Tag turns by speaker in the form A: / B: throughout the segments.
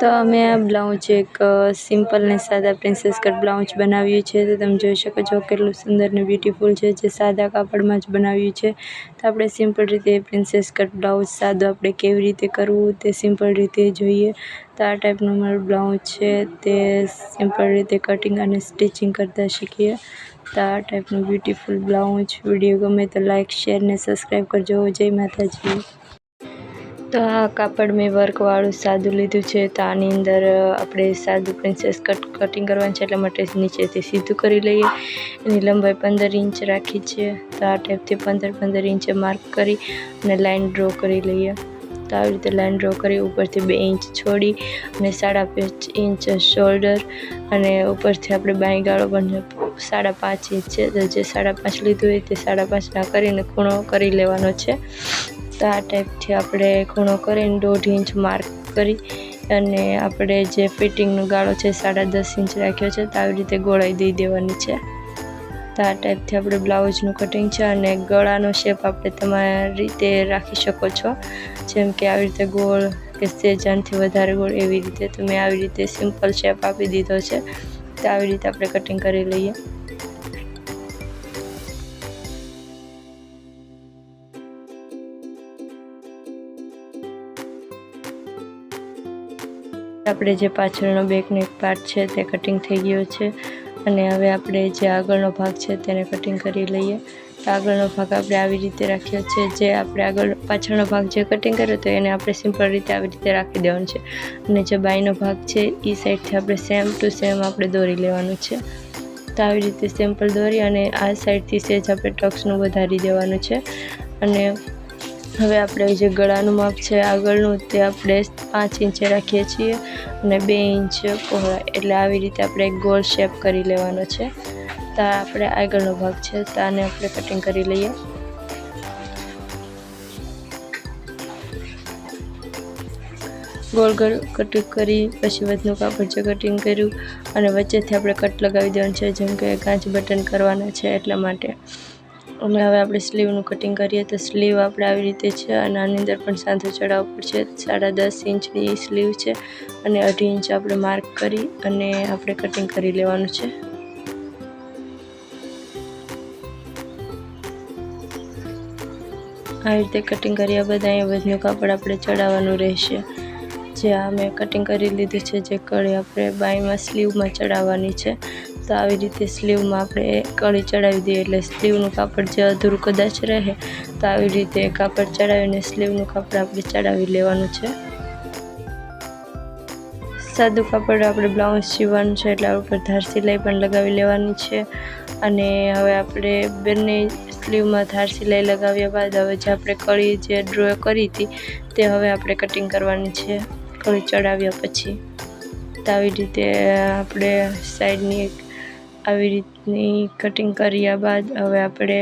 A: તો અમે આ બ્લાઉઝ એક સિમ્પલ ને સાદા પ્રિન્સેસ કટ બ્લાઉઝ બનાવ્યું છે. તો તમે જોઈ શકો છો કેટલું સુંદર ને બ્યુટીફુલ છે જે સાદા કાપડમાં જ બનાવ્યું છે. તો આપણે સિમ્પલ રીતે પ્રિન્સેસ કટ બ્લાઉઝ સાદો આપણે કેવી રીતે કરવું તે સિમ્પલ રીતે જોઈએ. તો આ ટાઈપનું મારું બ્લાઉઝ છે. તે સિમ્પલ રીતે કટિંગ અને સ્ટિચિંગ કરતાં શીખીએ. તો આ ટાઈપનું બ્યુટીફુલ બ્લાઉઝ. વીડિયો ગમે તો લાઇક શેર ને સબસ્ક્રાઈબ કરજો. જય માતાજી. તો આ કાપડ મેં વર્કવાળું સાદું લીધું છે. તો આની અંદર આપણે સાદું પ્રિન્સેસ કટ કટિંગ કરવાનું છે એટલા માટે નીચેથી સીધું કરી લઈએ. એની લંબાઈ પંદર ઇંચ રાખી છે. તો આ ટાઈપથી પંદર પંદર ઇંચે માર્ક કરી અને લાઇન ડ્રો કરી લઈએ. તો આવી રીતે લાઇન ડ્રો કરી ઉપરથી બે ઇંચ છોડી અને સાડા પાંચ ઇંચ શોલ્ડર અને ઉપરથી આપણે બાઈ ગાળો સાડા પાંચ ઇંચ છે. તો જે સાડા પાંચ લીધું હોય તે સાડા પાંચના કરીને ખૂણો કરી લેવાનો છે. તો આ ટાઈપથી આપણે ખૂણો કરીને દોઢ ઇંચ માર્ક કરી અને આપણે જે ફિટિંગનો ગાળો છે સાડા દસ ઇંચ રાખ્યો છે, તો આવી રીતે ગોળાઈ દઈ દેવાની છે. તો આ ટાઈપથી આપણે બ્લાઉઝનું કટિંગ છે અને ગળાનો શેપ આપણે તમારી રીતે રાખી શકો છો. જેમ કે આવી રીતે ગોળ કે સેજાનથી વધારે ગોળ એવી રીતે તો મેં આવી રીતે સિમ્પલ શેપ આપી દીધો છે, તો આવી રીતે આપણે કટિંગ કરી લઈએ. આપણે જે પાછળનો બેકનો એક પાર્ટ છે તે કટિંગ થઈ ગયો છે અને હવે આપણે જે આગળનો ભાગ છે તેને કટિંગ કરી લઈએ. તો આગળનો ભાગ આપણે આવી રીતે રાખ્યો છે. જે આપણે આગળ પાછળનો ભાગ જે કટિંગ કર્યો તો એને આપણે સિમ્પલ રીતે આવી રીતે રાખી દેવાનો છે. અને જે બાયનો ભાગ છે એ સાઈડથી આપણે સેમ ટુ સેમ આપણે દોરી લેવાનું છે. તો આવી રીતે સિમ્પલ દોરી અને આ સાઈડથી સેજ આપણે ટક્સનું વધારી દેવાનું છે. અને હવે આપણે જે ગળાનું માપ છે આગળનું તે આપણે પાંચ ઇંચે રાખીએ છીએ અને બે ઇંચ પહોળા. એટલે આવી રીતે આપણે એક ગોળ શેપ કરી લેવાનો છે. તો આપણે આગળનો ભાગ છે, તાને આપણે કટિંગ કરી લઈએ. ગોળ ગોળ કટિંગ કરી, પછી વધનું કાપડ છે કટિંગ કર્યું. અને વચ્ચેથી આપણે કટ લગાવી દેવાનું છે, જેમ કે કાંચ બટન કરવાના છે એટલા માટે. અમે હવે આપણે સ્લીવનું કટિંગ કરીએ તો સ્લીવ આપણે આવી રીતે છે અને આની અંદર પણ સાંધો ચડાવવો પડશે. સાડા દસ ઇંચની સ્લીવ છે અને અઢી ઇંચ આપણે માર્ક કરી અને આપણે કટિંગ કરી લેવાનું છે. આવી રીતે કટિંગ કર્યા બાદ અહીંયા વધનું કાપડ આપણે ચડાવવાનું રહેશે. જે આ મેં કટિંગ કરી લીધું છે, જે કળી આપણે બાયમાં સ્લીવમાં ચડાવવાની છે. તો આવી રીતે સ્લીવમાં આપણે કળી ચડાવી દઈએ એટલે સ્લીવનું કાપડ જે અધૂરું કદાચ રહે, તો આવી રીતે કાપડ ચડાવીને સ્લીવનું કાપડ આપણે ચડાવી લેવાનું છે. સાદું કાપડ આપણે બ્લાઉઝ સીવવાનું છે એટલે ઉપર ધાર સિલાઈ પણ લગાવી લેવાની છે. અને હવે આપણે બંને સ્લીવમાં ધાર સિલાઈ લગાવ્યા બાદ હવે જે આપણે કળી જે ડ્રો કરી હતી, તે હવે આપણે કટિંગ કરવાની છે, કળી ચડાવ્યા પછી. તો આવી રીતે આપણે સાઈડની આવી રીતની કટિંગ કર્યા બાદ હવે આપણે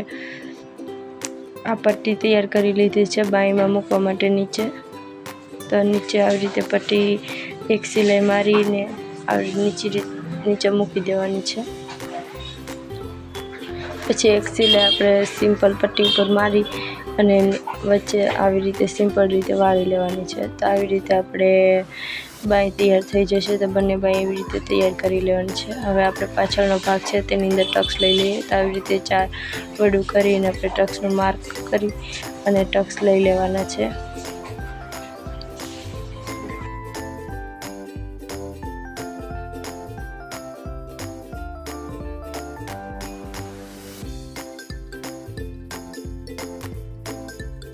A: આ પટ્ટી તૈયાર કરી લીધી છે બાઈમાં મૂકવા માટે નીચે. તો નીચે આવી રીતે પટ્ટી એક સિલાઈ મારીને આવી નીચે નીચે મૂકી દેવાની છે. પછી એક સિલાઈ આપણે સિમ્પલ પટ્ટી ઉપર મારી અને વચ્ચે આવી રીતે સિમ્પલ રીતે વાળી લેવાની છે. તો આવી રીતે આપણે બાય તૈયાર થઈ જશે તો બંને બાય એવી રીતે તૈયાર કરી લેવાની છે. હવે આપણે પાછળનો ભાગ છે તેની અંદર ટક્સ લઈ લઈએ. તો આવી રીતે ચાર વડું કરીને આપણે ટક્સનું માર્ક કરી અને ટક્સ લઈ લેવાના છે.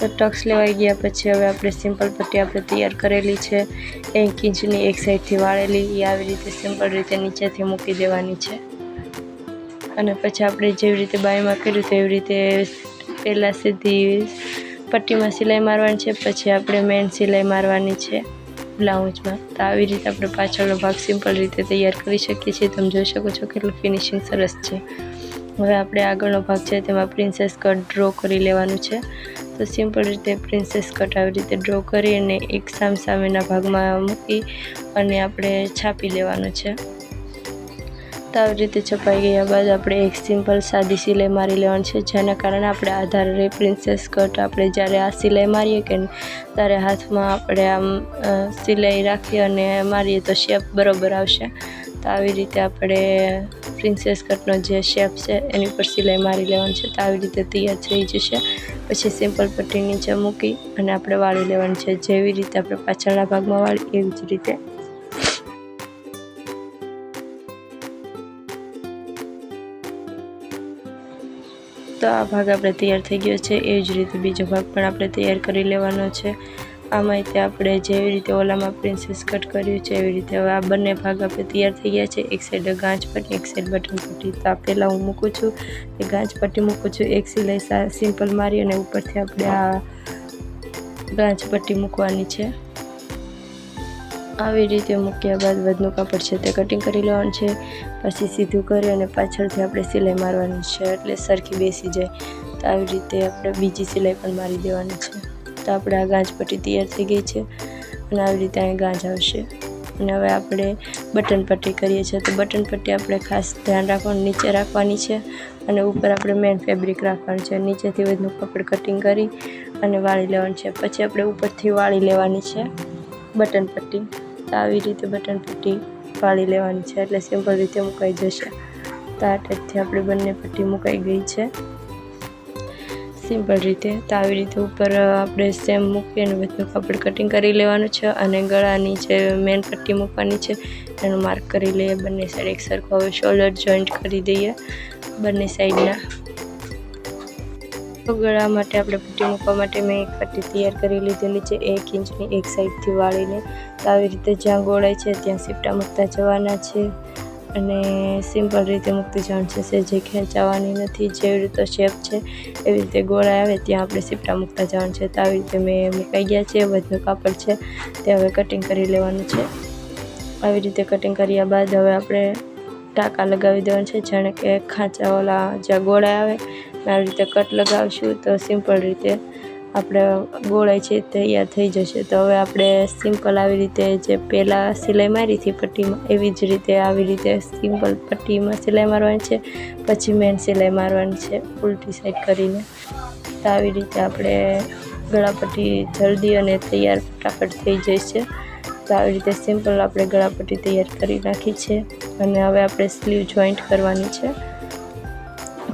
A: તો ટક્સ લેવાઈ ગયા પછી હવે આપણે સિમ્પલ પટ્ટી આપણે તૈયાર કરેલી છે. એક ઇંચની એક સાઈડથી વાળેલી, એ આવી રીતે સિમ્પલ રીતે નીચેથી મૂકી દેવાની છે. અને પછી આપણે જેવી રીતે બાયમાં કર્યું તેવી રીતે પહેલાં સીધી પટ્ટીમાં સિલાઈ મારવાની છે, પછી આપણે મેન સિલાઈ મારવાની છે બ્લાઉઝમાં. તો આવી રીતે આપણે પાછળનો ભાગ સિમ્પલ રીતે તૈયાર કરી શકીએ છીએ. તમે જોઈ શકો છો કેટલું ફિનિશિંગ સરસ છે. હવે આપણે આગળનો ભાગ છે, તેમાં પ્રિન્સેસ કટ ડ્રો કરી લેવાનું છે. તો સિમ્પલ રીતે પ્રિન્સેસ કટ આવી રીતે ડ્રો કરી અને એક સામ સામેના ભાગમાં મૂકી અને આપણે છાપી લેવાનું છે. તો આવી રીતે છપાઈ ગયા બાદ આપણે એક સિમ્પલ સાદી સિલાઈ મારી લેવાની છે, જેના કારણે આપણે આધારે પ્રિન્સેસ કટ આપણે જ્યારે આ સિલાઈ મારીએ કે ત્યારે હાથમાં આપણે આમ સિલાઈ રાખી અને મારીએ તો શેપ બરોબર આવશે. તો આવી રીતે આપણે પ્રિન્સેસ કટનો જે શેપ છે, એની પર સિલાઈ મારી લેવાની છે, તો આવી રીતે તૈયાર થઈ જશે. પછી સિમ્પલ પટ્ટી નીચે મૂકી અને આપણે વાળી લેવાની છે. જેવી રીતે આપણે પાછળના ભાગમાં વાળી, એવી જ રીતે. તો આ ભાગ આપણે તૈયાર થઈ ગયો છે. એ જ રીતે બીજો ભાગ પણ આપણે તૈયાર કરી લેવાનો છે. આમાં તે આપણે જેવી રીતે ઓલામાં પ્રિન્સેસ કટ કર્યું છે, એવી રીતે હવે આ બંને ભાગ આપણે તૈયાર થઈ ગયા છે. એક સાઈડ ગાંચ પટ્ટી, એક સાઈડ બટન પટ્ટી. તો પહેલાં હું મૂકું છું. એ ગાંચ પટ્ટી મૂકું છું. એક સિલાઈ સિમ્પલ મારી અને ઉપરથી આપણે આ ગાંચ પટ્ટી મૂકવાની છે. આવી રીતે મૂક્યા બાદ વધનું કાપડ છે તે કટિંગ કરી લેવાનું છે. પછી સીધું કરી અને પાછળથી આપણે સિલાઈ મારવાની છે. એટલે સરખી બેસી જાય. તો આવી રીતે આપણે બીજી સિલાઈ પણ મારી દેવાની છે. તો આપણે આ ગાંચ પટ્ટી તૈયાર થઈ ગઈ છે અને આવી રીતે અહીં ગાંજ આવશે. અને હવે આપણે બટન પટ્ટી કરીએ છીએ. તો બટન પટ્ટી આપણે ખાસ ધ્યાન રાખવાનું, નીચે રાખવાની છે અને ઉપર આપણે મેન ફેબ્રિક રાખવાનું છે. નીચેથી વધનું કપડ કટિંગ કરી અને વાળી લેવાનું છે. પછી આપણે ઉપરથી વાળી લેવાની છે બટન પટ્ટી. તો આવી રીતે બટન પટ્ટી વાળી લેવાની છે. એટલે સિમ્પલ રીતે મુકાઈ જશે. તો આ ટાઈપથી આપણે બંને પટ્ટી મુકાઈ ગઈ છે. સિમ્પલ રીતે તો આવી રીતે ઉપર આપણે સેમ મૂકી અને બધું કાપડ કટિંગ કરી લેવાનું છે અને ગળાની જે મેન પટ્ટી મૂકવાની છે એનું માર્ક કરી લઈએ. બંને સાઈડ એક સરખો હવે શોલ્ડર જોઈન્ટ કરી દઈએ બંને સાઈડના તો ગળા માટે આપણે પટ્ટી મૂકવા માટે મેં એક પટ્ટી તૈયાર કરી લીધેલી છે, એક ઇંચની એક સાઈડથી વાળીને. તો આવી રીતે જ્યાં ગોળાય છે ત્યાં સીપટા મૂકતા જવાના છે. અને સિમ્પલ રીતે મૂકતી જવાનું છે જે ખેંચાવાની નથી જેવી રીતે શેપ છે, એવી રીતે ગોળા આવે, ત્યાં આપણે સીપટા મૂકતા જવાનું છે. તો આવી રીતે મેં મુકાઈ ગયા છે, બધું કાપડ છે. તે હવે કટિંગ કરી લેવાનું છે. આવી રીતે કટિંગ કર્યા બાદ હવે આપણે ટાંકા લગાવી દેવાનું છે. જાણે કે ખાંચાવાળા જ્યાં ગોળા આવે, આવી રીતે કટ લગાવશું તો સિમ્પલ રીતે આપણે ગોળાઈ છે તૈયાર થઈ જશે. તો હવે આપણે સિમ્પલ આવી રીતે જે પહેલાં સિલાઈ મારી હતી પટ્ટીમાં, એવી જ રીતે આવી રીતે સિમ્પલ પટ્ટીમાં સિલાઈ મારવાની છે. પછી મેન સિલાઈ મારવાની છે, ઉલટી સાઈડ કરીને. તો આવી રીતે આપણે ગળાપટ્ટી જલ્દી અને તૈયાર ફટાફટ થઈ જાય છે. તો આવી રીતે સિમ્પલ આપણે ગળાપટ્ટી તૈયાર કરી નાખી છે. અને હવે આપણે સ્લીવ જોઈન્ટ કરવાની છે.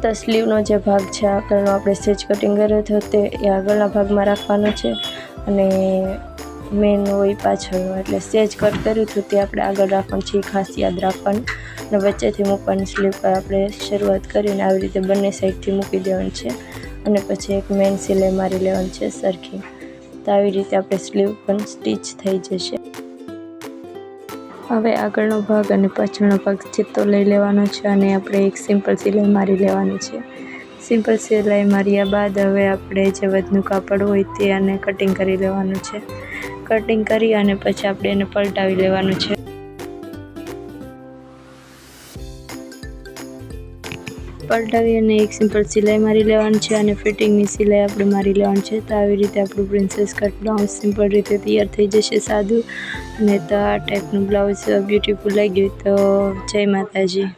A: તો સ્લીવનો જે ભાગ છે આગળનો આપણે સ્ટેચ કટિંગ કર્યો હતો, તે એ આગળના ભાગમાં રાખવાનો છે. અને મેન હોય પાછળનો એટલે સ્ટેચ કટ કર્યું હતું, તે આપણે આગળ રાખવાનું છે ખાસ યાદ રાખવાનું. અને વચ્ચેથી મૂકવાની સ્લીવ પર આપણે શરૂઆત કરીને આવી રીતે બંને સાઈડથી મૂકી દેવાની છે. અને પછી એક મેન સિલાઈ મારી લેવાની છે સરખી. તો આવી રીતે આપણે સ્લીવ પણ સ્ટીચ થઈ જશે. હવે આગળનો ભાગ અને પાછળનો ભાગ ચિત્તો લઈ લેવાનો છે અને આપણે એક સિમ્પલ સિલાઈ મારી લેવાની છે. સિમ્પલ સિલાઈ માર્યા બાદ હવે આપણે જે વધનું કાપડ હોય તે અને કટિંગ કરી લેવાનું છે. કટિંગ કરી અને પછી આપણે એને પલટાવી લેવાનું છે. પલટાવી અને એક સિમ્પલ સિલાઈ મારી લેવાની છે અને ફિટિંગની સિલાઈ આપણે મારી લેવાની છે. તો આવી રીતે આપણું પ્રિન્સેસ કટ બ્લાઉઝ સિમ્પલ રીતે તૈયાર થઈ જશે. સાદું અને તો આ ટાઈપનું બ્લાઉઝ બ્યુટીફુલ લાગ્યું તો જય માતાજી.